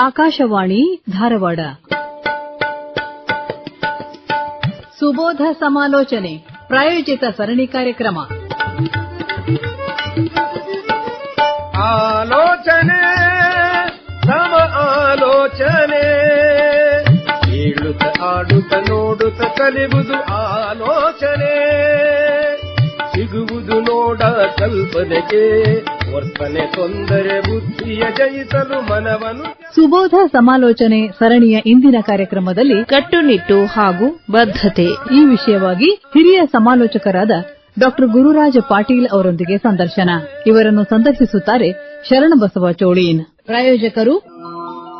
ಆಕಾಶವಾಣಿ, ಧಾರವಾಡ. ಸುಬೋಧ ಸಮಾಲೋಚನೆ, ಪ್ರಾಯೋಜಿತ ಸರಣಿ ಕಾರ್ಯಕ್ರಮ. ಆಲೋಚನೆ, ಸಮ ಆಲೋಚನೆ. ಕೇಳುತ್ತ ಆಡುತ್ತ ನೋಡುತ್ತ ಕಲಿಬುದು ಆಲೋಚನೆ. ಸಿಗುವುದು ನೋಡ ಕಲ್ಪನೆಗೆ. ವರ್ತನೆ ತೊಂದರೆ ಬುದ್ಧಿಯ ಜಯಿಸಲು ಮನವನು ಸುಬೋಧ ಸಮಾಲೋಚನೆ ಸರಣಿಯ ಇಂದಿನ ಕಾರ್ಯಕ್ರಮದಲ್ಲಿ ಕಟ್ಟುನಿಟ್ಟು ಹಾಗೂ ಬದ್ಧತೆ ಈ ವಿಷಯವಾಗಿ ಹಿರಿಯ ಸಮಾಲೋಚಕರಾದ ಡಾಕ್ಟರ್ ಗುರುರಾಜ ಪಾಟೀಲ್ ಅವರೊಂದಿಗೆ ಸಂದರ್ಶನ. ಇವರನ್ನು ಸಂದರ್ಶಿಸುತ್ತಾರೆ ಶರಣಬಸವ ಚೋಳೀನ್ ಪ್ರಾಯೋಜಕರು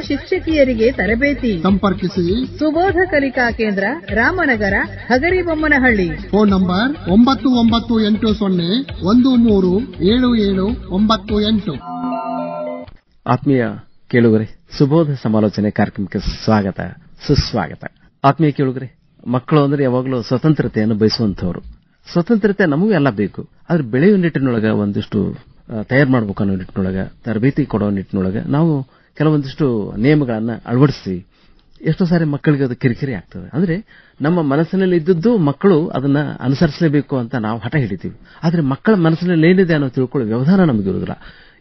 ಶಿಕ್ಷಕಿಯರಿಗೆ ತರಬೇತಿ. ಸಂಪರ್ಕಿಸಿ. ಸುಬೋಧ ಕಲಿಕಾ ಕೇಂದ್ರ ರಾಮನಗರ ಹಗರಿಬೊಮ್ಮನಹಳ್ಳಿ. ಫೋನ್ ನಂಬರ್ ಒಂಬತ್ತು ಒಂಬತ್ತು ಎಂಟು ಸೊನ್ನೆ ಒಂದು ಮೂರು ಏಳು ಏಳು ಒಂಬತ್ತು ಎಂಟು. ಆತ್ಮೀಯ ಕೇಳುಗರೆ ಸುಬೋಧ ಸಮಾಲೋಚನೆ ಕಾರ್ಯಕ್ರಮಕ್ಕೆ ಸ್ವಾಗತ ಸುಸ್ವಾಗತ. ಆತ್ಮೀಯ ಕೇಳುಗರೆ ಮಕ್ಕಳು ಅಂದ್ರೆ ಯಾವಾಗಲೂ ಸ್ವತಂತ್ರತೆಯನ್ನು ಬಯಸುವಂತವರು ಸ್ವತಂತ್ರತೆ ನಮಗೂ ಎಲ್ಲ ಬೇಕು. ಆದ್ರೆ ಬೆಳೆಯುವ ನಿಟ್ಟಿನೊಳಗ ಒಂದಿಷ್ಟು ತಯಾರು ಮಾಡಬೇಕು ಅನ್ನೋ ನಿಟ್ಟಿನೊಳಗ ತರಬೇತಿ ಕೊಡೋ ನಿಟ್ಟಿನೊಳಗ ನಾವು ಕೆಲವೊಂದಿಷ್ಟು ನಿಯಮಗಳನ್ನು ಅಳವಡಿಸಿ ಎಷ್ಟೋ ಸಾರಿ ಮಕ್ಕಳಿಗೆ ಅದು ಕಿರಿಕಿರಿ ಆಗ್ತದೆ. ಅಂದರೆ ನಮ್ಮ ಮನಸ್ಸಿನಲ್ಲಿ ಇದ್ದದ್ದು ಮಕ್ಕಳು ಅದನ್ನ ಅನುಸರಿಸಲೇಬೇಕು ಅಂತ ನಾವು ಹಠ ಹಿಡಿತೀವಿ. ಆದರೆ ಮಕ್ಕಳ ಮನಸ್ಸಿನಲ್ಲಿ ಏನಿದೆ ಅನ್ನೋ ತಿಳ್ಕೊಳ್ಳೋ ವ್ಯವಧಾನ ನಮಗಿರುವುದಿಲ್ಲ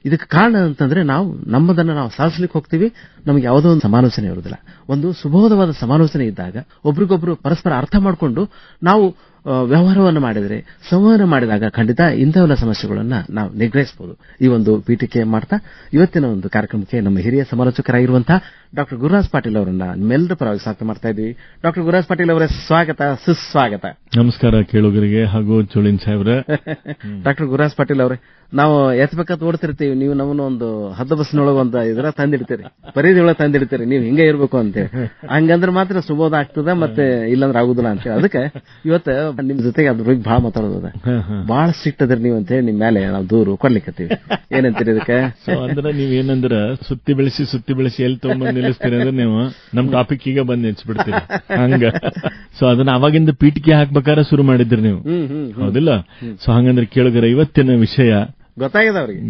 ಇದಕ್ಕೆ ಕಾರಣ ಅಂತಂದ್ರೆ ನಾವು ನಮ್ಮದನ್ನ ನಾವು ಸಾಧಿಸ್ಲಿಕ್ಕೆ ಹೋಗ್ತೀವಿ, ನಮಗೆ ಯಾವುದೋ ಒಂದು ಸಮಾಲೋಚನೆ ಇರುವುದಿಲ್ಲ. ಒಂದು ಸುಬೋಧವಾದ ಸಮಾಲೋಚನೆ ಇದ್ದಾಗ ಒಬ್ರಿಗೊಬ್ರು ಪರಸ್ಪರ ಅರ್ಥ ಮಾಡಿಕೊಂಡು ನಾವು ವ್ಯವಹಾರವನ್ನು ಮಾಡಿದರೆ ಸಂವಹನ ಮಾಡಿದಾಗ ಖಂಡಿತ ಇಂಥವೆಲ್ಲ ಸಮಸ್ಯೆಗಳನ್ನು ನಾವು ನಿಗ್ರಹಿಸಬಹುದು ಈ ಒಂದು ಪೀಠಿಕೆ ಮಾಡ್ತಾ ಇವತ್ತಿನ ಒಂದು ಕಾರ್ಯಕ್ರಮಕ್ಕೆ ನಮ್ಮ ಹಿರಿಯ ಸಮಾಲೋಚಕರಾಗಿರುವಂತಹ ಡಾಕ್ಟರ್ ಗುರುರಾಜ್ ಪಾಟೀಲ್ ಅವರನ್ನ ನಿಮ್ಮೆಲ್ಲರ ಪರವಾಗಿ ಸ್ವಾಗತ ಮಾಡ್ತಾ ಇದ್ದೀವಿ. ಡಾಕ್ಟರ್ ಗುರುರಾಜ್ ಪಾಟೀಲ್ ಅವರೇ ಸ್ವಾಗತ ಸುಸ್ವಾಗತ. ನಮಸ್ಕಾರ ಕೇಳುಗರಿಗೆ ಹಾಗೂ ಚೋಳಿನ್ ಸಾಹೇಬ್ರೆ. ಡಾಕ್ಟರ್ ಗುರುರಾಜ್ ಪಾಟೀಲ್ ಅವರೇ ನಾವು ಎತ್ಬೇಕಂತ ಓಡ್ತಿರ್ತೀವಿ ನೀವು ನಮ್ಮನ್ನ ಒಂದು ಹದ್ದ ಬಸ್ನೊಳಗೆ ಒಂದು ಇದ್ರ ತಂದಿಡ್ತೀರಿ ಪರಿಧಿಯೊಳಗೆ ತಂದಿಡ್ತೀರಿ ನೀವು ಹಿಂಗೆ ಇರ್ಬೇಕು ಅಂತೇಳಿ ಹಂಗಂದ್ರೆ ಮಾತ್ರ ಸುಬೋಧ ಆಗ್ತದ ಮತ್ತೆ ಇಲ್ಲಂದ್ರೆ ಆಗುದಿಲ್ಲ ಅಂತೇಳಿ ಅದಕ್ಕೆ ಇವತ್ತು ನಿಮ್ ಜೊತೆಗೆ ಅದ್ರ ಬಗ್ಗೆ ಬಹಳ ಮಾತಾಡೋದ ಬಹಳ ಸ್ಟ್ರಿಕ್ಟ್ ಅದ್ರಿ ನೀವು ಅಂತೇಳಿ ನಿಮ್ ಮೇಲೆ ನಾವು ದೂರು ಕೊಡ್ಲಿಕ್ಕತ್ತೀವಿ ಏನಂತೀರಿ ಇದಕ್ಕೆ? ಸೊ ಅಂದ್ರೆ ನೀವ್ ಏನಂದ್ರ ಸುತ್ತಿ ಬೆಳೆಸಿ ಸುತ್ತಿ ಬೆಳೆಸಿ ಎಲ್ಲಿ ತಗೊಂಡ್ಬಂದ್ ನಿಲ್ಲಿಸ್ತೀರಿ ಅಂದ್ರೆ ನೀವು ನಮ್ ಟಾಪಿಕ್ ಈಗ ಬಂದ್ ನೆಚ್ಬಿಡ್ತೀರಿ ಹಂಗ. ಸೊ ಅದನ್ನ ಅವಾಗಿಂದ ಪೀಠಿಕೆ ಹಾಕ್ಬೇಕಾದ್ರೆ ಶುರು ಮಾಡಿದ್ರಿ ನೀವು. ಹೌದಿಲ್ಲ? ಸೊ ಹಂಗಂದ್ರೆ ಕೇಳಿದ್ರೆ ಇವತ್ತಿನ ವಿಷಯ ಗೊತ್ತಾಗಿದೆ ಅವ್ರಿಗೆ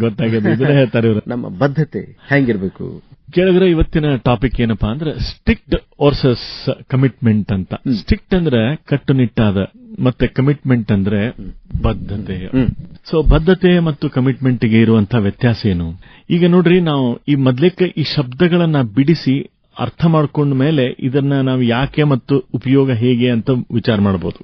ಇದನ್ನ ಹೇಳ್ತಾರೆ ಇವ್ರು. ನಮ್ಮ ಬದ್ಧತೆ ಹೆಂಗಿರ್ಬೇಕು? ಕೇಳಿದ್ರೆ ಇವತ್ತಿನ ಟಾಪಿಕ್ ಏನಪ್ಪಾ ಅಂದ್ರೆ ಸ್ಟ್ರಿಕ್ಟ್ ವರ್ಸಸ್ ಕಮಿಟ್ಮೆಂಟ್ ಅಂತ. ಸ್ಟಿಕ್ಟ್ ಅಂದ್ರೆ ಕಟ್ಟುನಿಟ್ಟಾದ ಮತ್ತೆ ಕಮಿಟ್ಮೆಂಟ್ ಅಂದ್ರೆ ಬದ್ಧತೆ. ಸೊ ಬದ್ಧತೆ ಮತ್ತು ಕಮಿಟ್ಮೆಂಟ್ಗೆ ಇರುವಂತಹ ವ್ಯತ್ಯಾಸ ಏನು? ಈಗ ನೋಡ್ರಿ ನಾವು ಈ ಮೊದ್ಲಕ್ಕೆ ಈ ಶಬ್ದಗಳನ್ನ ಬಿಡಿಸಿ ಅರ್ಥ ಮಾಡ್ಕೊಂಡ ಮೇಲೆ ಇದನ್ನ ನಾವು ಯಾಕೆ ಮತ್ತು ಉಪಯೋಗ ಹೇಗೆ ಅಂತ ವಿಚಾರ ಮಾಡಬಹುದು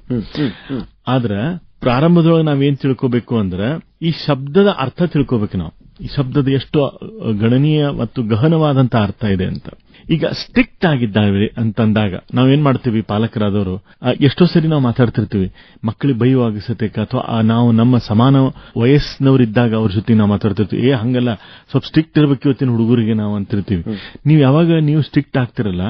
ಆದ್ರ ಪ್ರಾರಂಭದೊಳಗೆ ನಾವೇನ್ ತಿಳ್ಕೋಬೇಕು ಅಂದ್ರ ಈ ಶಬ್ದದ ಅರ್ಥ ತಿಳ್ಕೋಬೇಕು ನಾವು. ಈ ಶಬ್ದದ ಎಷ್ಟು ಗಣನೀಯ ಮತ್ತು ಗಹನವಾದಂತ ಅರ್ಥ ಇದೆ ಅಂತ. ಈಗ ಸ್ಟ್ರಿಕ್ಟ್ ಆಗಿದ್ದಾವೆ ಅಂತಂದಾಗ ನಾವೇನ್ ಮಾಡ್ತೀವಿ ಪಾಲಕರಾದವರು? ಎಷ್ಟೋ ಸರಿ ನಾವು ಮಾತಾಡ್ತಿರ್ತೀವಿ. ಮಕ್ಕಳಿಗೆ ಬೈಯುವಾಗ ಸತೇಕ ಅಥವಾ ನಾವು ನಮ್ಮ ಸಮಾನ ವಯಸ್ಸಿನವರಿದ್ದಾಗ ಅವ್ರ ಜೊತೆ ನಾವು ಮಾತಾಡ್ತಿರ್ತೀವಿ. ಏ ಹಂಗಲ್ಲ. ಸ್ವಲ್ಪ ಸ್ಟ್ರಿಕ್ಟ್ ಇರಬೇಕು ಇವತ್ತಿನ ಹುಡುಗರಿಗೆ ನಾವು ಅಂತಿರ್ತೀವಿ. ನೀವು ಯಾವಾಗ ನೀವು ಸ್ಟ್ರಿಕ್ಟ್ ಆಗ್ತಿರಲ್ಲ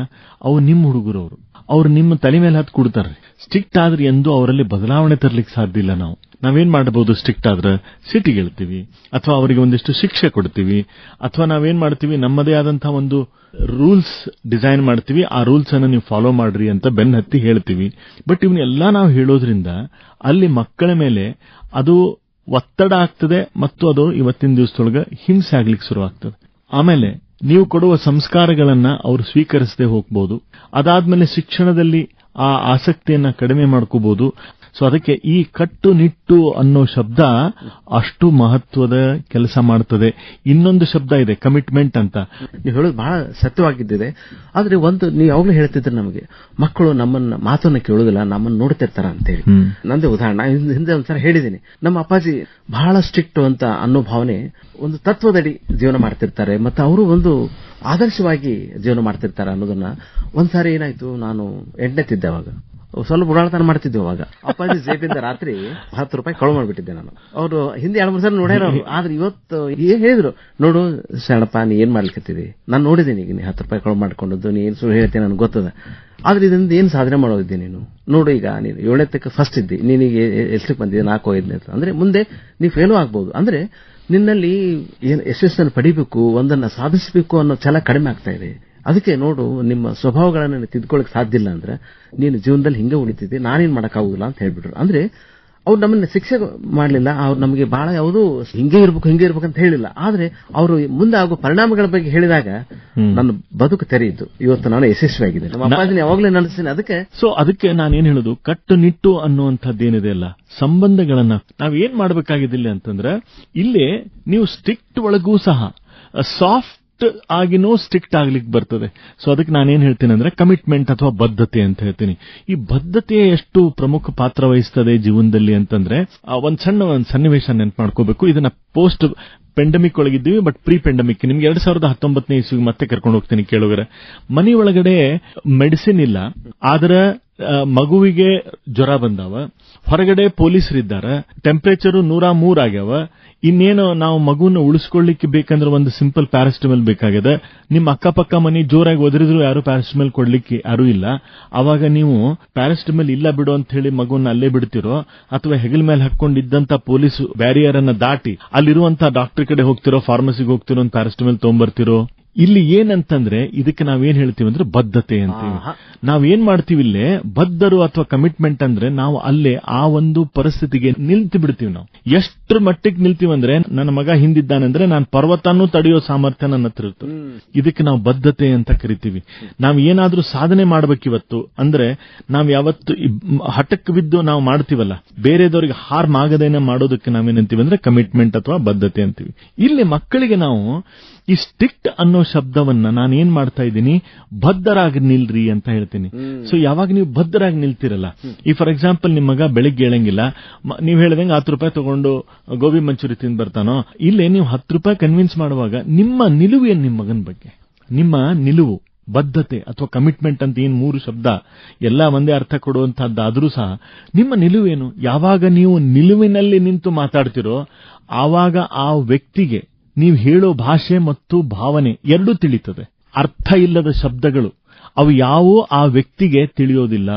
ಅವು ನಿಮ್ಮ ಹುಡುಗರು ಅವರು ನಿಮ್ಮ ತಲೆ ಮೇಲೆ ಹತ್ತು ಕೊಡ್ತಾರೆ ಸ್ಟ್ರಿಕ್ಟ್ ಆದ್ರೆ ಎಂದು ಅವರಲ್ಲಿ ಬದಲಾವಣೆ ತರಲಿಕ್ಕೆ ಸಾಧ್ಯ ಇಲ್ಲ ನಾವು. ನಾವೇನ್ ಮಾಡಬಹುದು ಸ್ಟ್ರಿಕ್ಟ್ ಆದ್ರೆ ಸಿಟಿಗಿಳ್ತೀವಿ ಅಥವಾ ಅವರಿಗೆ ಒಂದಿಷ್ಟು ಶಿಕ್ಷೆ ಕೊಡ್ತೀವಿ, ಅಥವಾ ನಾವೇನ್ ಮಾಡ್ತೀವಿ, ನಮ್ಮದೇ ಆದಂತಹ ಒಂದು ರೂಲ್ಸ್ ಡಿಸೈನ್ ಮಾಡ್ತೀವಿ, ಆ ರೂಲ್ಸ್ ಅನ್ನು ನೀವು ಫಾಲೋ ಮಾಡ್ರಿ ಅಂತ ಬೆನ್ ಹತ್ತಿ ಹೇಳ್ತೀವಿ. ಬಟ್ ಇವನ್ನೆಲ್ಲ ನಾವು ಹೇಳೋದ್ರಿಂದ ಅಲ್ಲಿ ಮಕ್ಕಳ ಮೇಲೆ ಅದು ಒತ್ತಡ ಆಗ್ತದೆ ಮತ್ತು ಅದು ಇವತ್ತಿನ ದಿವಸದೊಳಗೆ ಹಿಂಸೆ ಆಗ್ಲಿಕ್ಕೆ ಶುರು ಆಗ್ತದೆ ಆಮೇಲೆ ನೀವು ಕೊಡುವ ಸಂಸ್ಕಾರಗಳನ್ನ ಅವರು ಸ್ವೀಕರಿಸದೆ ಹೋಗ್ಬೋದು. ಅದಾದ್ಮೇಲೆ ಶಿಕ್ಷಣದಲ್ಲಿ ಆ ಆಸಕ್ತಿಯನ್ನು ಕಡಿಮೆ ಮಾಡ್ಕೋಬಹುದು. ಸೊ ಅದಕ್ಕೆ ಈ ಕಟ್ಟುನಿಟ್ಟು ಅನ್ನೋ ಶಬ್ದ ಅಷ್ಟು ಮಹತ್ವದ ಕೆಲಸ ಮಾಡ್ತದೆ. ಇನ್ನೊಂದು ಶಬ್ದ ಇದೆ ಕಮಿಟ್ಮೆಂಟ್ ಅಂತ. ನೀವು ಹೇಳೋದು ಬಹಳ ಸತ್ಯವಾಗಿದ್ದಿದೆ. ಆದ್ರೆ ಒಂದು ನೀವು ಯಾವಾಗಲೂ ಹೇಳ್ತಿದ್ರೆ ನಮಗೆ ಮಕ್ಕಳು ನಮ್ಮನ್ನ ಮಾತನ್ನ ಕೇಳೋದಿಲ್ಲ ನಮ್ಮನ್ನ ನೋಡ್ತಿರ್ತಾರ ಅಂತೇಳಿ. ಹೇಳಿ ನಂದೇ ಉದಾಹರಣೆ. ಹಿಂದೆ- ಒಂದ್ಸಲ ಹೇಳಿದ್ದೀನಿ. ನಮ್ಮ ಅಪ್ಪಾಜಿ ಬಹಳ ಸ್ಟ್ರಿಕ್ಟ್ ಅಂತ ಅನ್ನೋ ಭಾವನೆ ಒಂದು ತತ್ವದಡಿ ಜೀವನ ಮಾಡ್ತಿರ್ತಾರೆ ಮತ್ತೆ ಅವರು ಒಂದು ಆದರ್ಶವಾಗಿ ಜೀವನ ಮಾಡ್ತಿರ್ತಾರೆ ಅನ್ನೋದನ್ನ. ಒಂದ್ಸಾರಿ ಏನಾಯ್ತು ನಾನು ಎಂಟನೇತಿದ್ದೆ ಅವಾಗ. ಸ್ವಲ್ಪ ಉಡಾಳ್ತನ ಮಾಡ್ತಿದ್ದೆ ಅವಾಗ. ಅಪ್ಪಾಜಿ ಜೇಬಿಂದ ರಾತ್ರಿ ಹತ್ತು ರೂಪಾಯಿ ಕಳು ಮಾಡಿಬಿಟ್ಟಿದ್ದೆ ನಾನು. ಅವರು ಹಿಂದೆ ಎರಡು ಮೂರು ಸಲ ನೋಡ್ಯಾರ ಆದ್ರೆ ಇವತ್ತು ಏನ್ ಹೇಳಿದ್ರು, ನೋಡು ಶರಣಪ್ಪ ನೀ ಏನ್ ಮಾಡ್ಲಿಕ್ಕತ್ತಿದಿ ನಾನು ನೋಡಿದ್ದೀನಿ ಈಗ ನೀ ಹತ್ತು ರೂಪಾಯಿ ಕಳು ಮಾಡ್ಕೊಂಡದ್ದು, ನೀ ಏನು ಸುಳ್ಳು ಹೇಳ್ತೀನಿ ನನಗೆ ಗೊತ್ತದ. ಆದ್ರೆ ಇದರಿಂದ ಏನ್ ಸಾಧನೆ ಮಾಡೋದಿದ್ದೆ ನೀನು? ನೋಡು ಈಗ, ನೀನು ಏಳನೇ ತಕ್ಕ ಫಸ್ಟ್ ಇದ್ದಿ. ನಿನಿಗೆ ಎಷ್ಟಕ್ಕೆ ಬಂದಿದೆ ನಾಲ್ಕು, ಐದನೇ ಅಂದ್ರೆ ಮುಂದೆ ನೀ ಫೇಲು ಆಗ್ಬಹುದು ಅಂದ್ರೆ ನಿನ್ನಲ್ಲಿ ಏನ್ ಯಶಸ್ಸನ್ನು ಪಡಿಬೇಕು, ಒಂದನ್ನ ಸಾಧಿಸಬೇಕು ಅನ್ನೋ ಛಲ ಕಡಿಮೆ ಆಗ್ತಾ ಇದೆ. ಅದಕ್ಕೆ ನೋಡು ನಿಮ್ಮ ಸ್ವಭಾವಗಳನ್ನು ತಿದ್ಕೊಳ್ಳಕ್ ಸಾಧ್ಯ ಇಲ್ಲ ಅಂದ್ರೆ ನೀನು ಜೀವನದಲ್ಲಿ ಹಿಂಗೆ ಉಳಿತಿದ್ದೆ ನಾನೇನ್ ಮಾಡಕ್ಕಾಗುದಿಲ್ಲ ಅಂತ ಹೇಳ್ಬಿಟ್ರು. ಅಂದ್ರೆ ಅವ್ರು ನಮ್ಮನ್ನ ಶಿಕ್ಷೆ ಮಾಡಲಿಲ್ಲ ಅವ್ರು ನಮಗೆ ಬಹಳ ಯಾವುದು ಹಿಂಗೆ ಇರ್ಬೇಕು ಹಿಂಗೆ ಇರ್ಬೇಕು ಅಂತ ಹೇಳಿಲ್ಲ. ಆದ್ರೆ ಅವರು ಮುಂದೆ ಆಗೋ ಪರಿಣಾಮಗಳ ಬಗ್ಗೆ ಹೇಳಿದಾಗ ನನ್ನ ಬದುಕು ತೆರೆಯಿತು. ಇವತ್ತು ನಾನು ಯಶಸ್ವಿಯಾಗಿದ್ದೆ ನಮ್ಮ ಅಪ್ಪಾಜಿನ ಯಾವಾಗಲೂ ನೆನೆಸ್ತೀನಿ ಅದಕ್ಕೆ ಸೊ ಅದಕ್ಕೆ ನಾನೇನ್ ಹೇಳುದು? ಕಟ್ಟುನಿಟ್ಟು ಅನ್ನುವಂಥದ್ದೇನಿದೆ ಅಲ್ಲ ಸಂಬಂಧಗಳನ್ನ ನಾವೇನ್ ಮಾಡ್ಬೇಕಾಗಿದ್ದಿಲ್ಲ ಅಂತಂದ್ರೆ ಇಲ್ಲಿ ನೀವು ಸ್ಟ್ರಿಕ್ಟ್ ಒಳಗೂ ಸಹ ಸಾಫ್ಟ್ ಆಗಿನೂ ಸ್ಟ್ರಿಕ್ಟ್ ಆಗ್ಲಿಕ್ಕೆ ಬರ್ತದೆ. ಸೊ ಅದಕ್ಕೆ ನಾನೇನ್ ಹೇಳ್ತೀನಿ ಅಂದ್ರೆ ಕಮಿಟ್ಮೆಂಟ್ ಅಥವಾ ಬದ್ಧತೆ ಅಂತ ಹೇಳ್ತೀನಿ. ಈ ಬದ್ಧತೆ ಎಷ್ಟು ಪ್ರಮುಖ ಪಾತ್ರ ವಹಿಸ್ತದೆ ಜೀವನದಲ್ಲಿ ಅಂತಂದ್ರೆ ಒಂದ್ ಸಣ್ಣ ಒಂದ್ ಸನ್ನಿವೇಶ ನೆನ್ಪು ಮಾಡ್ಕೋಬೇಕು. ಇದನ್ನ ಪೋಸ್ಟ್ ಪೆಂಡಮಿಕ್ ಒಳಗಿದ್ದೀವಿ ಬಟ್ ಪ್ರೀ ಪೆಂಡಮಿಕ್ ನಿಮ್ಗೆ ಎರಡ್ ಸಾವಿರದ ಹತ್ತೊಂಬತ್ತನೇ ಇಸ್ವಿಗೆ ಮತ್ತೆ ಕರ್ಕೊಂಡು ಹೋಗ್ತೀನಿ ಕೇಳುಗರೆ. ಮನೆ ಒಳಗಡೆ ಮೆಡಿಸಿನ್ ಇಲ್ಲ, ಆದ್ರೆ ಮಗುವಿಗೆ ಜ್ವರ ಬಂದಾವ. ಹೊರಗಡೆ ಪೊಲೀಸರಿದ್ದಾರ ಟೆಂಪರೇಚರ್ ನೂರ ಮೂರ್ ಆಗ್ಯಾವ. ಇನ್ನೇನು ನಾವು ಮಗುನ ಉಳಿಸ್ಕೊಳ್ಳಿಕ್ಕೆ ಬೇಕಂದ್ರೆ ಒಂದು ಸಿಂಪಲ್ ಪ್ಯಾರಾಸ್ಟಮಲ್ ಬೇಕಾಗಿದೆ. ನಿಮ್ಮ ಅಕ್ಕಪಕ್ಕ ಮನೆ ಜೋರಾಗಿ ಒದರಿದ್ರು ಯಾರು ಪ್ಯಾರಾಸ್ಟಮಲ್ ಕೊಡ್ಲಿಕ್ಕೆ ಯಾರು ಇಲ್ಲ. ಅವಾಗ ನೀವು ಪ್ಯಾರಾಸ್ಟಮಲ್ ಇಲ್ಲ ಬಿಡು ಅಂತ ಹೇಳಿ ಮಗುನ ಅಲ್ಲೇ ಬಿಡ್ತಿರೋ, ಅಥವಾ ಹೆಗಲ್ ಮೇಲೆ ಹಾಕೊಂಡಿದ್ದಂತ ಪೊಲೀಸ್ ಬ್ಯಾರಿಯರ್ ಅನ್ನ ದಾಟಿ ಅಲ್ಲಿರುವಂತ ಡಾಕ್ಟರ್ ಕಡೆ ಹೋಗ್ತಿರೋ ಫಾರ್ಮಸಿಗೆ ಹೋಗ್ತಿರೋ ಒಂದು ಪ್ಯಾರಾಸ್ಟಮಲ್ ತಗೊಂಡ್ಬರ್ತಿರೋ ಇಲ್ಲಿ ಏನಂತಂದ್ರೆ ಇದಕ್ಕೆ ನಾವೇನ್ ಹೇಳ್ತೀವಿ ಅಂದ್ರೆ ಬದ್ಧತೆ ಅಂತೀವಿ ನಾವೇನ್ ಮಾಡ್ತೀವಿ ಇಲ್ಲೇ ಬದ್ಧರು ಅಥವಾ ಕಮಿಟ್ಮೆಂಟ್ ಅಂದ್ರೆ ನಾವು ಅಲ್ಲೇ ಆ ಒಂದು ಪರಿಸ್ಥಿತಿಗೆ ನಿಲ್ತಿ ಬಿಡ್ತೀವಿ ನಾವು. ಎಷ್ಟು ಮಟ್ಟಿಗೆ ನಿಲ್ತೀವಿ ಅಂದ್ರೆ ನನ್ನ ಮಗ ಹಿಂದಿದ್ದಾನಂದ್ರೆ ನಾನು ಪರ್ವತನೂ ತಡೆಯೋ ಸಾಮರ್ಥ್ಯ ನನ್ನ ಹತ್ರ ಇರ್ತದೆ ಇದಕ್ಕೆ ನಾವು ಬದ್ಧತೆ ಅಂತ ಕರಿತೀವಿ. ನಾವು ಏನಾದ್ರೂ ಸಾಧನೆ ಮಾಡ್ಬೇಕಿವತ್ತು ಅಂದ್ರೆ ನಾವು ಯಾವತ್ತು ಹಠಕ್ಕೆ ಬಿದ್ದು ನಾವು ಮಾಡ್ತೀವಲ್ಲ ಬೇರೆದವರಿಗೆ ಹಾರ್ಮ್ ಆಗದೇನೆ ಮಾಡೋದಕ್ಕೆ ನಾವೇನಂತೀವಿ ಅಂದ್ರೆ ಕಮಿಟ್ಮೆಂಟ್ ಅಥವಾ ಬದ್ಧತೆ ಅಂತೀವಿ. ಇಲ್ಲಿ ಮಕ್ಕಳಿಗೆ ನಾವು ಈ ಸ್ಟಿಕ್ಟ್ ಅನ್ನೋ ಶಬ್ದವನ್ನ ನಾನು ಏನ್ ಮಾಡ್ತಾ ಇದ್ದೀನಿ? ಬದ್ಧರಾಗಿ ನಿಲ್ರಿ ಅಂತ ಹೇಳ್ತೀನಿ. ಸೊ ಯಾವಾಗ ನೀವು ಬದ್ಧರಾಗಿ ನಿಲ್ತಿರಲ್ಲ? ಈ ಫಾರ್ ಎಕ್ಸಾಂಪಲ್ ನಿಮ್ಮ ಮಗ ಬೆಳಿಗ್ಗೆ ಹೇಳಂಗಿಲ್ಲ. ನೀವು ನೀವ್ ಹೇಳ್ದಂಗೆ ಹತ್ತು ರೂಪಾಯಿ ತಗೊಂಡು ಗೋಬಿ ಮಂಚೂರಿ ತಿಂದ್ ಬರ್ತಾನೋ? ಇಲ್ಲೇ ನೀವು ಹತ್ತು ರೂಪಾಯಿ ಕನ್ವಿನ್ಸ್ ಮಾಡುವಾಗ ನಿಮ್ಮ ನಿಲುವು ಏನ್ ನಿಮ್ಮ ಮಗನ ಬಗ್ಗೆ? ನಿಮ್ಮ ನಿಲುವು ಬದ್ಧತೆ ಅಥವಾ ಕಮಿಟ್ಮೆಂಟ್ ಅಂತ ಏನ್ ಮೂರು ಶಬ್ದ ಎಲ್ಲ ಒಂದೇ ಅರ್ಥ ಕೊಡುವಂತಹದ್ದಾದರೂ ಸಹ ನಿಮ್ಮ ನಿಲುವೇನು? ಯಾವಾಗ ನೀವು ನಿಲುವಿನಲ್ಲಿ ನಿಂತು ಮಾತಾಡ್ತಿರೋ ಆವಾಗ ಆ ವ್ಯಕ್ತಿಗೆ ನೀವು ಹೇಳೋ ಭಾಷೆ ಮತ್ತು ಭಾವನೆ ಎರಡೂ ತಿಳಿತದೆ ಅರ್ಥ ಇಲ್ಲದ ಶಬ್ದಗಳು ಅವು ಯಾವೂ ಆ ವ್ಯಕ್ತಿಗೆ ತಿಳಿಯೋದಿಲ್ಲ.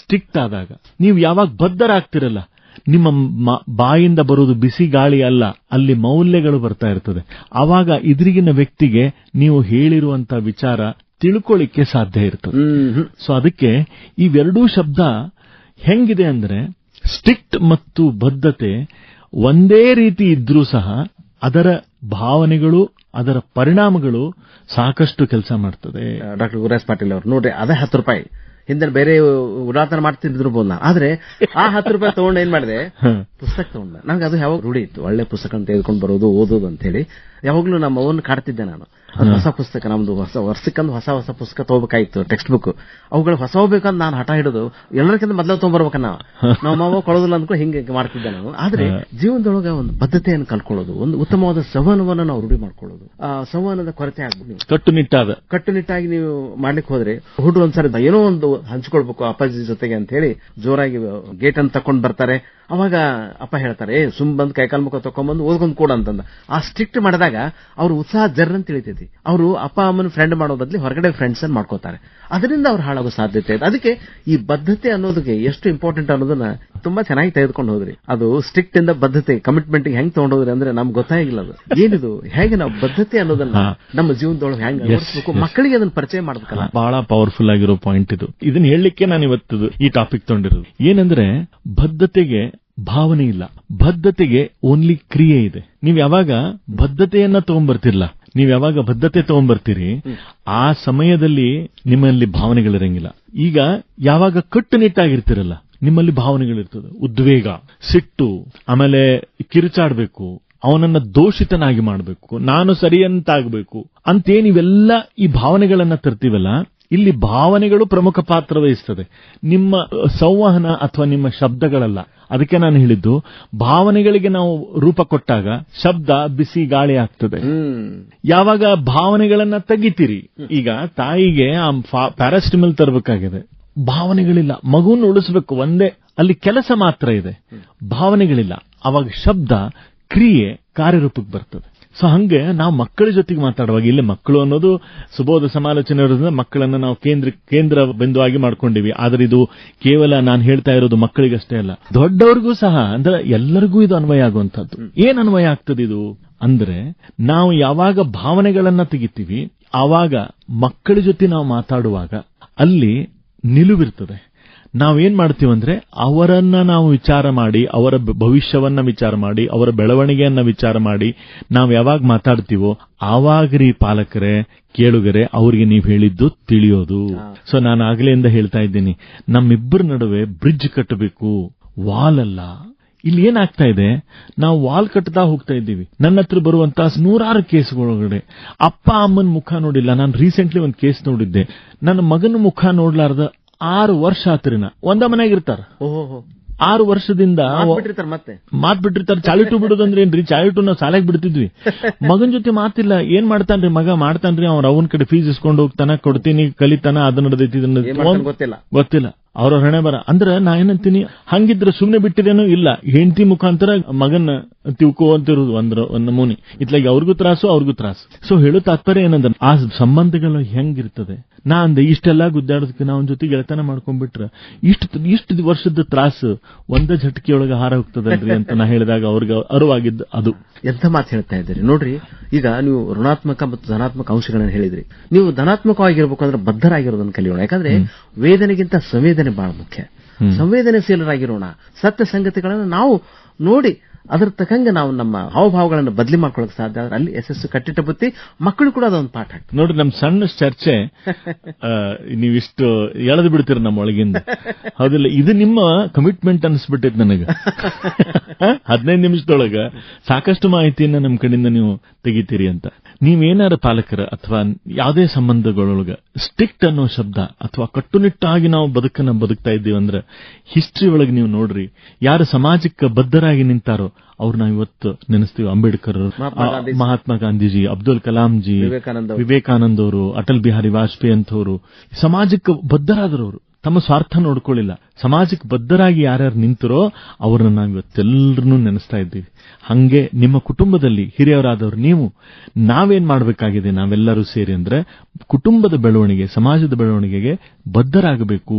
ಸ್ಟ್ರಿಕ್ಟ್ ಆದಾಗ. ನೀವು ಯಾವಾಗ ಬದ್ಧರಾಗ್ತಿರಲ್ಲ. ನಿಮ್ಮ ಬಾಯಿಂದ ಬರೋದು ಬಿಸಿ ಗಾಳಿ ಅಲ್ಲ ಅಲ್ಲಿ ಮೌಲ್ಯಗಳು ಬರ್ತಾ ಇರ್ತದೆ. ಆವಾಗ ಇದ್ರಿಗಿನ ವ್ಯಕ್ತಿಗೆ ನೀವು ಹೇಳಿರುವಂತ ವಿಚಾರ ತಿಳ್ಕೊಳ್ಳಿಕ್ಕೆ ಸಾಧ್ಯ ಇರ್ತದೆ. ಸೊ ಅದಕ್ಕೆ ಇವೆರಡೂ ಶಬ್ದ ಹೆಂಗಿದೆ ಅಂದ್ರೆ ಸ್ಟ್ರಿಕ್ಟ್ ಮತ್ತು ಬದ್ಧತೆ ಒಂದೇ ರೀತಿ ಇದ್ರೂ ಸಹ ಅದರ ಭಾವನೆಗಳು ಅದರ ಪರಿಣಾಮಗಳು ಸಾಕಷ್ಟು ಕೆಲಸ ಮಾಡ್ತದೆ. ಡಾಕ್ಟರ್ ಗುರುರಾಜ್ ಪಾಟೀಲ್ ಅವರು ನೋಡ್ರಿ ಅದೇ ಹತ್ತು ರೂಪಾಯಿ. ಹಿಂದೆ ಬೇರೆ ಉಡಾತನ ಮಾಡ್ತಿದ್ರು ನಾ ಆದ್ರೆ ಆ ಹತ್ತು ರೂಪಾಯಿ ತಗೊಂಡು ಏನ್ ಮಾಡಿದೆ? ಪುಸ್ತಕ ತಗೊಂಡ ನನಗೆ ಅದು ಯಾವಾಗ ರೂಢಿ ಇತ್ತು. ಒಳ್ಳೆ ಪುಸ್ತಕ ತೆಗೆದುಕೊಂಡು ಬರೋದು ಓದೋದು ಅಂತ ಹೇಳಿ. ಯಾವಾಗ್ಲೂ ನಮ್ಮ ಅವನ್ನ ಕಾಡ್ತಿದ್ದೆ ನಾನು. ಅದು ಹೊಸ ಪುಸ್ತಕ ನಮ್ದು ಹೊಸ ವರ್ಷಕ್ಕಂದು ಹೊಸ ಹೊಸ ಪುಸ್ತಕ ತಗೋಬೇಕಾಯ್ತು ಟೆಕ್ಸ್ಟ್ ಬುಕ್ ಅವುಗಳು ಹೊಸ ಹೋಗ್ಬೇಕಂತ ನಾನು ಹಠ ಹಿಡಿದು ಎಲ್ಲರಿಗಿಂತ ಮೊದಲೇ ತಗೊಂಡ್ಬರ್ಬೇಕ ನಾವು ನಮ್ಮ ಮಾವ ಕೊಡೋದಿಲ್ಲ ಅಂದ್ಕೊಂಡು ಹಿಂಗೆ ಮಾಡ್ತಿದ್ದೆ ನಾನು. ಆದ್ರೆ ಜೀವನದೊಳಗೆ ಒಂದು ಬದ್ಧತೆಯನ್ನು ಕಲ್ಕೊಳ್ಳೋದು ಒಂದು ಉತ್ತಮವಾದ ಸಂವಹನವನ್ನು ನಾವು ರೂಢಿ ಮಾಡ್ಕೊಳ್ಳೋದು. ಆ ಸಂವಹನದ ಕೊರತೆ ಆಗ್ಬಿಟ್ಟು ಕಟ್ಟುನಿಟ್ಟಾದ. ಕಟ್ಟುನಿಟ್ಟಾಗಿ ನೀವು ಮಾಡ್ಲಿಕ್ಕೆ ಹೋದ್ರೆ ಹುಡುಗ ಒಂದ್ಸರಿ ಏನೋ ಒಂದು ಹಂಚ್ಕೊಳ್ಬೇಕು ಅಪ್ಪಾಜಿ ಜೊತೆಗೆ ಅಂತ ಹೇಳಿ ಜೋರಾಗಿ ಗೇಟ್ ಅನ್ನು ತಕೊಂಡ್ ಬರ್ತಾರೆ. ಅವಾಗ ಅಪ್ಪ ಹೇಳ್ತಾರೆ ಸುಮ್ ಬಂದ್ ಕೈಕಾಲ್ ಮುಖ ತಕೊಂಬಂದು ಓದ್ಕೊಂಡು ಕೂಡ ಅಂತಂದ. ಆ ಸ್ಟ್ರಿಕ್ಟ್ ಮಾಡಿದಾಗ ಅವ್ರ ಉತ್ಸಾಹ ಜರ್ ಅಂತ ತಿಳಿತೈತಿ. ಅವರು ಅಪ್ಪ ಅಮ್ಮನ ಫ್ರೆಂಡ್ ಮಾಡೋ ಬದಲು ಹೊರಗಡೆ ಫ್ರೆಂಡ್ಸ್ ಅನ್ನು ಮಾಡ್ಕೋತಾರೆ. ಅದರಿಂದ ಅವ್ರು ಹಾಳಾಗೋ ಸಾಧ್ಯತೆ ಇದೆ. ಅದಕ್ಕೆ ಈ ಬದ್ಧತೆ ಅನ್ನೋದಕ್ಕೆ ಎಷ್ಟು ಇಂಪಾರ್ಟೆಂಟ್ ಅನ್ನೋದನ್ನ ತುಂಬಾ ಚೆನ್ನಾಗಿ ತೆಗೆದುಕೊಂಡು ಹೋದ್ರಿ. ಅದು ಸ್ಟ್ರಿಕ್ಟ್ ಇಂದ ಬದ್ಧತೆ ಕಮಿಟ್ಮೆಂಟ್ ಹೆಂಗ್ ತಗೊಂಡೋದ್ರಿ ಅಂದ್ರೆ ನಮ್ಗೆ ಗೊತ್ತಾಗಿಲ್ಲ ಅದು. ಏನಿದು? ಹೇಗೆ ನಾವು ಬದ್ಧತೆ ಅನ್ನೋದನ್ನ ನಮ್ಮ ಜೀವನದೊಳಗೆ ಹೆಂಗ್ ಅಳವಡಿಸ್ಬೇಕು? ಮಕ್ಕಳಿಗೆ ಅದನ್ನ ಪರಿಚಯ ಮಾಡ್ಬೇಕಲ್ಲ. ಬಹಳ ಪವರ್ಫುಲ್ ಆಗಿರೋ ಪಾಯಿಂಟ್ ಇದು. ಇದನ್ನ ಹೇಳಲಿಕ್ಕೆ ನಾನು ಇವತ್ತು ಈ ಟಾಪಿಕ್ ತಗೊಂಡಿರೋದು. ಏನಂದ್ರೆ ಬದ್ಧತೆಗೆ ಭಾವನೆ ಇಲ್ಲ. ಬದ್ಧತೆಗೆ ಓನ್ಲಿ ಕ್ರಿಯೆ ಇದೆ. ನೀವು ಯಾವಾಗ ಬದ್ಧತೆಯನ್ನ ತಗೊಂಡ್ಬರ್ತಿರ್ಲ ನೀವ್ ಯಾವಾಗ ಬದ್ಧತೆ ತಗೊಂಡ್ಬರ್ತೀರಿ ಆ ಸಮಯದಲ್ಲಿ ನಿಮ್ಮಲ್ಲಿ ಭಾವನೆಗಳಿರಂಗಿಲ್ಲ. ಈಗ ಯಾವಾಗ ಕಟ್ಟುನಿಟ್ಟಾಗಿರ್ತಿರಲ್ಲ ನಿಮ್ಮಲ್ಲಿ ಭಾವನೆಗಳಿರ್ತದೆ. ಉದ್ವೇಗ ಸಿಟ್ಟು ಆಮೇಲೆ ಕಿರುಚಾಡ್ಬೇಕು ಅವನನ್ನ ದೋಷಿತನಾಗಿ ಮಾಡಬೇಕು ನಾನು ಸರಿ ಅಂತಾಗಬೇಕು ಅಂತೇ ನೀವೆಲ್ಲ ಈ ಭಾವನೆಗಳನ್ನ ತರ್ತೀವಲ್ಲ ಇಲ್ಲಿ ಭಾವನೆಗಳು ಪ್ರಮುಖ ಪಾತ್ರ ವಹಿಸ್ತದೆ. ನಿಮ್ಮ ಸಂವಹನ ಅಥವಾ ನಿಮ್ಮ ಶಬ್ದಗಳಲ್ಲ. ಅದಕ್ಕೆ ನಾನು ಹೇಳಿದ್ದು ಭಾವನೆಗಳಿಗೆ ನಾವು ರೂಪ ಕೊಟ್ಟಾಗ ಶಬ್ದ ಬಿಸಿ ಗಾಳಿ ಆಗ್ತದೆ. ಯಾವಾಗ ಭಾವನೆಗಳನ್ನ ತೆಗಿತೀರಿ? ಈಗ ತಾಯಿಗೆ ಆ ಪ್ಯಾರಾಸ್ಟಿಮಲ್ ತರಬೇಕಾಗಿದೆ. ಭಾವನೆಗಳಿಲ್ಲ. ಮಗುವನ್ನು ಉಳಿಸಬೇಕು ಒಂದೇ ಅಲ್ಲಿ ಕೆಲಸ ಮಾತ್ರ ಇದೆ. ಭಾವನೆಗಳಿಲ್ಲ. ಅವಾಗ ಶಬ್ದ ಕ್ರಿಯೆ ಕಾರ್ಯರೂಪಕ್ಕೆ ಬರ್ತದೆ. ಸೊ ಹಂಗೆ ನಾವು ಮಕ್ಕಳ ಜೊತೆಗೆ ಮಾತಾಡುವಾಗ ಇಲ್ಲಿ ಮಕ್ಕಳು ಅನ್ನೋದು ಸುಬೋಧ ಸಮಾಲೋಚನೆ ಇರೋದ್ರಿಂದ ಮಕ್ಕಳನ್ನ ನಾವು ಕೇಂದ್ರ ಕೇಂದ್ರ ಬಿಂದುವಾಗಿ ಮಾಡ್ಕೊಂಡಿವಿ. ಆದ್ರೆ ಇದು ಕೇವಲ ನಾನು ಹೇಳ್ತಾ ಇರೋದು ಮಕ್ಕಳಿಗಷ್ಟೇ ಅಲ್ಲ. ದೊಡ್ಡವ್ರಿಗೂ ಸಹ ಅಂದ್ರೆ ಎಲ್ಲರಿಗೂ ಇದು ಅನ್ವಯ ಆಗುವಂತದ್ದು ಏನ್ ಅನ್ವಯ ಆಗ್ತದೆ ಇದು? ಅಂದ್ರೆ ನಾವು ಯಾವಾಗ ಭಾವನೆಗಳನ್ನ ತೆಗಿತೀವಿ ಆವಾಗ ಮಕ್ಕಳ ಜೊತೆ ನಾವು ಮಾತಾಡುವಾಗ ಅಲ್ಲಿ ನಿಲುವಿರ್ತದೆ. ನಾವೇನ್ ಮಾಡ್ತೀವಂದ್ರೆ ಅವರನ್ನ ನಾವು ವಿಚಾರ ಮಾಡಿ ಅವರ ಭವಿಷ್ಯವನ್ನ ವಿಚಾರ ಮಾಡಿ ಅವರ ಬೆಳವಣಿಗೆಯನ್ನ ವಿಚಾರ ಮಾಡಿ ನಾವು ಯಾವಾಗ ಮಾತಾಡ್ತೀವೋ ಆವಾಗ್ರಿ ಪಾಲಕರೇ ಕೇಳುಗರೆ ಅವ್ರಿಗೆ ನೀವು ಹೇಳಿದ್ದು ತಿಳಿಯೋದು. ಸೊ ನಾನು ಇಂದ ಹೇಳ್ತಾ ಇದ್ದೀನಿ ನಮ್ಮಿಬ್ಬರ ನಡುವೆ ಬ್ರಿಡ್ಜ್ ಕಟ್ಟಬೇಕು ವಾಲ್ ಅಲ್ಲ. ಇಲ್ಲಿ ಏನಾಗ್ತಾ ಇದೆ ನಾವು ವಾಲ್ ಕಟ್ತಾ ಹೋಗ್ತಾ ಇದ್ದೀವಿ. ನನ್ನ ಹತ್ರ ಬರುವಂತ ನೂರಾರು ಕೇಸ್ಗಳೊಳಗಡೆ. ಅಪ್ಪ ಅಮ್ಮನ ಮುಖ ನೋಡಿಲ್ಲ ನಾನು ರೀಸೆಂಟ್ಲಿ ಒಂದು ಕೇಸ್ ನೋಡಿದ್ದೆ. ನನ್ನ ಮಗನ ಮುಖ ನೋಡ್ಲಾರ್ದ ಆರು ವರ್ಷ ಆತ್ರಿನ. ಒಂದ ಮನೆಯಾಗಿರ್ತಾರ ಇರ್ತಾರ ಆರು ವರ್ಷದಿಂದ ಮತ್ತೆ. ಮಾತ್ ಬಿಟ್ಟಿರ್ತಾರ. ಚಾಲಿಟು ಬಿಡುದಂದ್ರೆ ಏನ್ರಿ? ಚಾಲಿಟು ನಾವು ಸಾಲಾಗಿ ಬಿಡ್ತಿದ್ವಿ. ಮಗನ್ ಜೊತೆ ಮಾತಿಲ್ಲ. ಏನ್ ಮಾಡ್ತಾನ್ರಿ ಮಗ? ಮಾಡ್ತಾನ್ರಿ ಅವ್ರ ಅವನ ಕಡೆ ಫೀಸ್ ಇಸ್ಕೊಂಡು ಹೋಗ್ತಾನ ಕೊಡ್ತೀನಿ ಕಲಿತಾನ ಅದನ್ನ ಗೊತ್ತಿಲ್ಲ. ಗೊತ್ತಿಲ್ಲ. ಅವ್ರ ಹಣೆ ಬರ. ಅಂದ್ರೆ ನಾ ಏನಂತೀನಿ ಹಂಗಿದ್ರೆ ಸುಮ್ಮನೆ ಬಿಟ್ಟಿರೇನೋ ಇಲ್ಲ. ಹೆಂಡತಿ ಮುಖಾಂತರ ಮಗನ ತಿಳ್ಕೋ ಅಂತಿರೋದು ಒಂದ್ರ ಒಂದ್ ನಮೂನಿ. ಇತ್ಲಾಗಿ ಅವ್ರಿಗೂ ತ್ರಾಸು ಅವ್ರಿಗೂ ತ್ರಾಸು. ಸೊ ಹೇಳೋ ತಾತ್ಪರ್ಯ ಏನಂದ್ರೆ ಆ ಸಂಬಂಧಗಳು ಹೆಂಗಿರ್ತದೆ? ನಾ ಅಂದ ಇಷ್ಟೆಲ್ಲ ಗುದ್ದಾಡೋದಕ್ಕೆ ನಾವು ಜೊತೆ ಗೆಳೆತನ ಮಾಡ್ಕೊಂಡ್ಬಿಟ್ರೆ ಇಷ್ಟು ಇಷ್ಟು ವರ್ಷದ ತ್ರಾಸು ಒಂದ ಝಟಕಿಯೊಳಗೆ ಹಾರ ಹೋಗ್ತದಲ್ರಿ ಅಂತ ನಾ ಹೇಳಿದಾಗ ಅವ್ರಿಗೆ ಅರುವಾಗಿದ್ದು ಅದು. ಎಂತ ಮಾತು ಹೇಳ್ತಾ ಇದ್ದೀರಿ? ನೋಡ್ರಿ ಈಗ ನೀವು ಋಣಾತ್ಮಕ ಮತ್ತು ಧನಾತ್ಮಕ ಅಂಶಗಳನ್ನ ಹೇಳಿದ್ರಿ. ನೀವು ಧನಾತ್ಮಕವಾಗಿರ್ಬೇಕು ಅಂದ್ರೆ ಬದ್ಧರಾಗಿರೋದನ್ನ ಕಲಿಯೋಣ. ಯಾಕಂದ್ರೆ ವೇದನೆಗಿಂತ ಸಂವೇದನೆ ಬಹಳ ಮುಖ್ಯ. ಸಂವೇದನಶೀಲರಾಗಿರೋಣ. ಸತ್ಯ ಸಂಗತಿಗಳನ್ನು ನಾವು ನೋಡಿ ಅದರ ತಕ್ಕಂಗೆ ನಾವು ನಮ್ಮ ಹಾವಭಾವಗಳನ್ನು ಬದಲಿ ಮಾಡ್ಕೊಳ್ಳೋಕೆ ಸಾಧ್ಯ. ಆದ್ರೆ ಅಲ್ಲಿ ಯಶಸ್ಸು ಕಟ್ಟಿಟ್ಟ ಬುತ್ತಿ ಮಕ್ಕಳು ಕೂಡ ಅದೊಂದು ಪಾಠ. ನೋಡಿ, ನಮ್ಮ ಸಣ್ಣ ಚರ್ಚೆ ನೀವಿಷ್ಟು ಎಳೆದು ಬಿಡ್ತೀರ ನಮ್ಮ ಒಳಗಿಂದ. ಹೌದಿಲ್ಲ, ಇದು ನಿಮ್ಮ ಕಮಿಟ್ಮೆಂಟ್ ಅನ್ಸ್ಬಿಟ್ಟೈತೆ ನನಗೆ. ಹದಿನೈದು ನಿಮಿಷದೊಳಗ ಸಾಕಷ್ಟು ಮಾಹಿತಿಯನ್ನು ನಮ್ಮ ಕಡೆಯಿಂದ ನೀವು ತೆಗಿತೀರಿ ಅಂತ. ನೀವೇನಾರ ಪಾಲಕರ ಅಥವಾ ಯಾವುದೇ ಸಂಬಂಧಗಳೊಳಗ ಸ್ಟಿಕ್ಟ್ ಅನ್ನೋ ಶಬ್ದ ಅಥವಾ ಕಟ್ಟುನಿಟ್ಟಾಗಿ ನಾವು ಬದುಕನ್ನ ಬದುಕ್ತಾ ಇದ್ದೀವಿ ಅಂದ್ರೆ ಹಿಸ್ಟ್ರಿ ಒಳಗೆ ನೀವು ನೋಡ್ರಿ, ಯಾರು ಸಮಾಜಕ್ಕೆ ಬದ್ಧರಾಗಿ ನಿಂತಾರೋ ಅವ್ರು ನಾವು ಇವತ್ತು ನೆನೆಸ್ತೀವಿ ಅಂಬೇಡ್ಕರ್ ಮಹಾತ್ಮ ಗಾಂಧೀಜಿ. ಅಬ್ದುಲ್ ಕಲಾಂ ಜಿ ವಿವೇಕಾನಂದ ಅವರು. ವಿವೇಕಾನಂದ ಅವರು ಅಟಲ್ ಬಿಹಾರಿ ವಾಜಪೇಯಿ ಅಂತವರು ಸಮಾಜಕ್ಕೆ ಬದ್ಧರಾದರವರು ತಮ್ಮ ಸ್ವಾರ್ಥ ನೋಡ್ಕೊಳ್ಳಿಲ್ಲ. ಸಮಾಜಕ್ಕೆ ಬದ್ಧರಾಗಿ ಯಾರ್ಯಾರು ನಿಂತರೋ ಅವರನ್ನು ನಾವು ಇವತ್ತೆಲ್ಲರನ್ನೂ ನೆನೆಸ್ತಾ ಇದ್ದೀವಿ. ಹಂಗೆ ನಿಮ್ಮ ಕುಟುಂಬದಲ್ಲಿ ಹಿರಿಯವರಾದವರು ನೀವು ನಾವೇನ್ ಮಾಡಬೇಕಾಗಿದೆ ನಾವೆಲ್ಲರೂ ಸೇರಿ ಅಂದ್ರೆ ಕುಟುಂಬದ ಬೆಳವಣಿಗೆ ಸಮಾಜದ ಬೆಳವಣಿಗೆಗೆ ಬದ್ಧರಾಗಬೇಕು.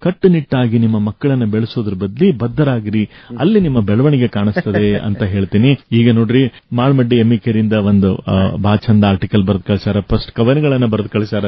ಕಟ್ಟುನಿಟ್ಟಾಗಿ ನಿಮ್ಮ ಮಕ್ಕಳನ್ನ ಬೆಳೆಸೋದ್ರ ಬದ್ಲಿ ಬದ್ಧರಾಗಿರಿ. ಅಲ್ಲಿ ನಿಮ್ಮ ಬೆಳವಣಿಗೆ ಕಾಣಿಸ್ತದೆ ಅಂತ ಹೇಳ್ತೀನಿ. ಈಗ ನೋಡ್ರಿ ಮಾಳ್ಮಡ್ಡಿ ಎಮ್ಮಿಕೆರಿಂದ ಒಂದು ಬಹಳ ಚಂದ ಆರ್ಟಿಕಲ್ ಬರೆದು ಕಳ್ಸಾರ ಫಸ್ಟ್ ಕವನಗಳನ್ನ ಬರೆದು ಕಳಿಸ್ಯಾರ.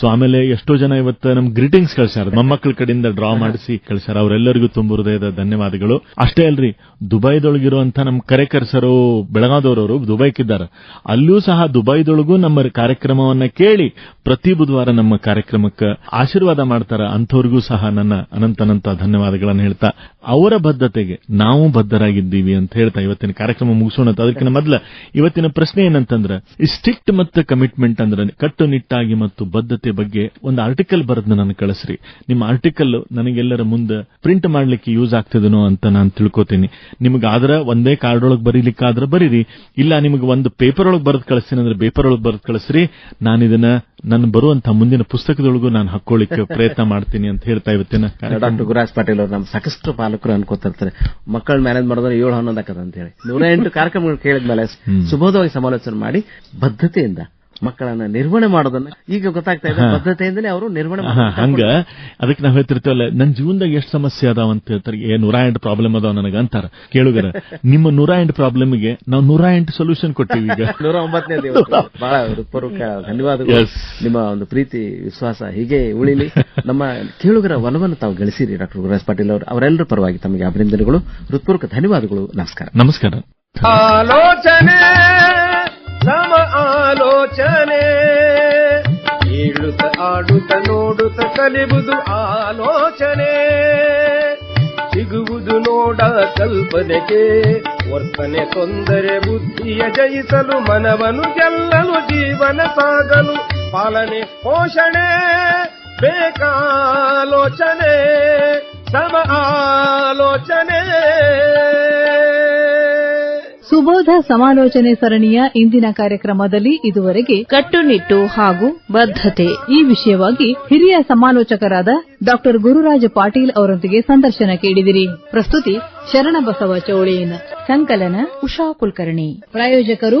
ಸೊ ಆಮೇಲೆ ಎಷ್ಟೋ ಜನ ಇವತ್ತು ನಮ್ ಗ್ರೀಟಿಂಗ್ಸ್ ಕಳ್ಸಾರ ಮೊಮ್ಮಕ್ಕಳ ಕಡೆಯಿಂದ ಡ್ರಾ ಮಾಡಿಸಿ ಕಳಿಸಾರ ಅವರೆಲ್ಲರಿಗೂ ತುಂಬ ಹೃದಯದ ಧನ್ಯವಾದಗಳು. ಅಷ್ಟೇ ಅಲ್ರಿ ದುಬೈದೊಳಗಿರುವಂತ ನಮ್ಮ ಕರೆಕರ್ಸರು ಬೆಳಗಾದವರವರು ದುಬೈಕಿದ್ದಾರೆ. ಅಲ್ಲೂ ಸಹ ದುಬೈದೊಳಗೂ ನಮ್ಮ ಕಾರ್ಯಕ್ರಮವನ್ನ ಕೇಳಿ ಪ್ರತಿ ಬುಧವಾರ ನಮ್ಮ ಕಾರ್ಯಕ್ರಮಕ್ಕೆ ಆಶೀರ್ವಾದ ಮಾಡ್ತಾರ. ಅಂಥವ್ರಿಗೂ ಸಹ ನನ್ನ ಅನಂತನಂತ ಧನ್ಯವಾದಗಳನ್ನು ಹೇಳ್ತಾ ಅವರ ಬದ್ಧತೆಗೆ ನಾವು ಬದ್ಧರಾಗಿದ್ದೀವಿ ಅಂತ ಹೇಳ್ತಾ ಇವತ್ತಿನ ಕಾರ್ಯಕ್ರಮ ಮುಗಿಸೋಣ ಅದಕ್ಕಿಂತ ಮೊದಲ ಇವತ್ತಿನ ಪ್ರಶ್ನೆ ಏನಂತಂದ್ರೆ ಸ್ಟಿಕ್ಟ್ ಮತ್ತು ಕಮಿಟ್ಮೆಂಟ್ ಅಂದ್ರೆ ಕಟ್ಟುನಿಟ್ಟಾಗಿ ಮತ್ತು ಬದ್ಧತೆ ಬಗ್ಗೆ ಒಂದು ಆರ್ಟಿಕಲ್ ಬರೆದ್ನ ನಾನು ಕಳಿಸ್ರಿ. ನಿಮ್ಮ ಆರ್ಟಿಕಲ್ ನನಗೆಲ್ಲರ ಮುಂದೆ ಪ್ರಿಂಟ್ ಮಾಡ್ಲಿಕ್ಕೆ ಯೂಸ್ ಆಗ್ತದನೋ ಅಂತ ನಾನು ತಿಳ್ಕೊತೀನಿ. ನಿಮ್ಗೆ ಆದ್ರೆ ಒಂದೇ ಕಾರ್ಡ್ ಒಳಗೆ ಬರೀಲಿಕ್ಕಾದ್ರೆ ಬರೀರಿ. ಇಲ್ಲ, ನಿಮಗೆ ಒಂದು ಪೇಪರ್ ಒಳಗೆ ಬರೆದು ಕಳಿಸ್ತೀನಿ ಅಂದ್ರೆ ಪೇಪರ್ ಒಳಗೆ ಬರೆದು ಕಳಿಸ್ರಿ. ನಾನು ಇದನ್ನ ನನ್ನ ಬರುವಂತ ಮುಂದಿನ ಪುಸ್ತಕದೊಳಗೂ ನಾನು ಹಾಕೊಳ್ಳಿಕ್ಕೆ ಪ್ರಯತ್ನ ಮಾಡ್ತೀನಿ ಅಂತ ಹೇಳ್ತಾ ಇವತ್ತಿನ ಡಾಕ್ಟರ್ ಗುರುರಾಜ್ ಪಾಟೀಲ್ ಅವರು ನಮ್ಮ ಸಾಕಷ್ಟು ಪಾಲಕರು ಅನ್ಕೋತಿರ್ತಾರೆ ಮಕ್ಕಳ ಮ್ಯಾನೇಜ್ ಮಾಡಿದ್ರೆ ಏಳು ಹನ್ನೊಂದು ಅಂತ ಹೇಳಿ. ನೂರ ಎಂಟು ಕಾರ್ಯಕ್ರಮಗಳು ಕೇಳಿದ್ಮೇಲೆ ಸುಬೋಧವಾಗಿ ಸಮಾಲೋಚನೆ ಮಾಡಿ ಬದ್ಧತೆಯಿಂದ ಮಕ್ಕಳನ್ನ ನಿರ್ವಹಣೆ ಮಾಡೋದನ್ನ ಈಗ ಗೊತ್ತಾಗ್ತಾ ಇದೆ. ಬದ್ಧತೆಯಿಂದಲೇ ಅವರು ನಿರ್ವಹಣೆ ಹಂಗ. ಅದಕ್ಕೆ ನಾವು ಹೇಳ್ತಿರ್ತೇವಲ್ಲ ನನ್ನ ಜೀವನದಾಗ ಎಷ್ಟು ಸಮಸ್ಯೆ ಅದಾವ ಅಂತ ಹೇಳ್ತಾರೆ. ಏ ನೂರ ಎಂಟು ಪ್ರಾಬ್ಲಮ್ ಅದಾವ ನನಗ ಅಂತಾರ. ಕೇಳುಗರ ನಿಮ್ಮ ನೂರ ಎಂಟು ಪ್ರಾಬ್ಲಮ್ಗೆ ನಾವು ನೂರ ಎಂಟು ಸೊಲ್ಯೂಷನ್ ಕೊಟ್ಟಿವಿ ಈಗ. ನೂರ ಒಂಬತ್ತನೇ ದಿವಸ ಬಹಳ ಹೃತ್ಪೂರ್ವಕ ಧನ್ಯವಾದಗಳು. ನಿಮ್ಮ ಒಂದು ಪ್ರೀತಿ ವಿಶ್ವಾಸ ಹೀಗೆ ಉಳಿಲಿ. ನಮ್ಮ ಕೇಳುಗರ ಒಲವನ್ನು ತಾವು ಗಳಿಸಿರಿ ಡಾಕ್ಟರ್ ಗುರುರಾಜ್ ಪಾಟೀಲ್ ಅವರು. ಅವರೆಲ್ಲರ ಪರವಾಗಿ ತಮಗೆ ಅಭಿನಂದನೆಗಳು. ಹೃತ್ಪೂರ್ವಕ ಧನ್ಯವಾದಗಳು. ನಮಸ್ಕಾರ. ನಮಸ್ಕಾರ. ಆಲೋಚನೆ ಆಲೋಚನೆ ಏಳುತ್ತ ಆಡುತ್ತ ನೋಡುತ್ತ ಕಲಿಬುದು ಆಲೋಚನೆ ಸಿಗುವುದು ನೋಡ ಕಲ್ಪನೆಗೆ ವರ್ತನೆ ತೊಂದರೆ ಬುದ್ಧಿಯ ಜಯಿಸಲು ಮನವನ್ನು ಗೆಲ್ಲಲು ಜೀವನ ಸಾಗಲು ಪಾಲನೆ ಪೋಷಣೆ ಬೇಕಾಲೋಚನೆ ಸಮ ಆಲೋಚನೆ ಸುಬೋಧ ಸಮಾಲೋಚನೆ ಸರಣಿಯ ಇಂದಿನ ಕಾರ್ಯಕ್ರಮದಲ್ಲಿ ಇದುವರೆಗೆ ಕಟ್ಟುನಿಟ್ಟು ಹಾಗೂ ಬದ್ಧತೆ ಈ ವಿಷಯವಾಗಿ ಹಿರಿಯ ಸಮಾಲೋಚಕರಾದ ಡಾಕ್ಟರ್ ಗುರುರಾಜ ಪಾಟೀಲ್ ಅವರೊಂದಿಗೆ ಸಂದರ್ಶನ ಕೇಳಿದಿರಿ. ಪ್ರಸ್ತುತಿ ಶರಣಬಸವ ಚೌಳೇನ್ ಸಂಕಲನ ಉಷಾ ಕುಲಕರ್ಣಿ. ಪ್ರಾಯೋಜಕರು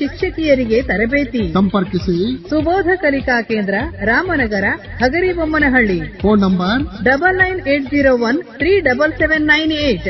ಶಿಕ್ಷಕಿಯರಿಗೆ ತರಬೇತಿ. ಸಂಪರ್ಕಿಸಿ. Subodha Kalika Kendra Ramanagara Hagaribommanahalli. Phone number? Double nine eight zero one three double seven nine eight.